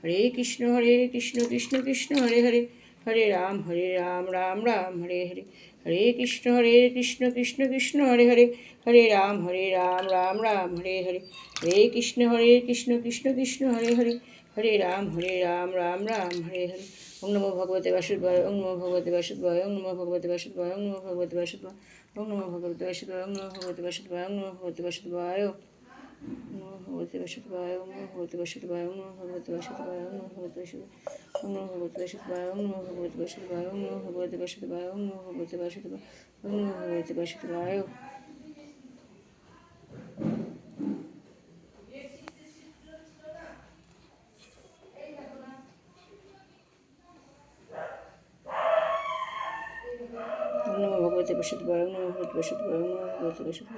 হরে কৃষ্ণ হরে কৃষ্ণ কৃষ্ণ কৃষ্ণ, হরে হরে হরে রাম হরে রাম রাম রাম, হরে হরে হরে কৃষ্ণ হরে কৃষ্ণ কৃষ্ণ কৃষ্ণ, হরে হরে হরে রাম হরে রাম রাম রাম, হরে হরে হরে কৃষ্ণ হরে কৃষ্ণ কৃষ্ণ কৃষ্ণ, হরে হরে হরে রাম হরে রাম রাম রাম, হরে হরে ওম নমো ভগবতে বাসুদেবায় ওম নমো ভগবতে বাসুদেবায় ওম নমো ভগবতে বাসুদেবায় ওম নমো ভগবতে বাসুদেবায় ওম নমো ভগবতে বাসুদেবায় ওম নমো ভগবতে বাসুদেবায় ওম নমো ভগবতে বাসুদেবায় নমো ভগবতে বাসুদেবায় ওম নমো ভগবতে বাসুদেবায় ওম নমো ভগবতে বাসুদেবায় ওম নমো ভগবতে ওম নমো ভগবতে বাসুদেবায় ওম নমো ভগবতে বাসুদেবায় ওম নমো ভগবতে বাসুদেবায় ওম নমো ভগবতে বাসুদেবায় ওম নমো ভগবতে বাসুদেবায় ওম নমো ভগবতে বাসুদেবায় ওম নমো ভগবতে বাসুদেবায় ওম নমো ভগবতে বাসুদেবায়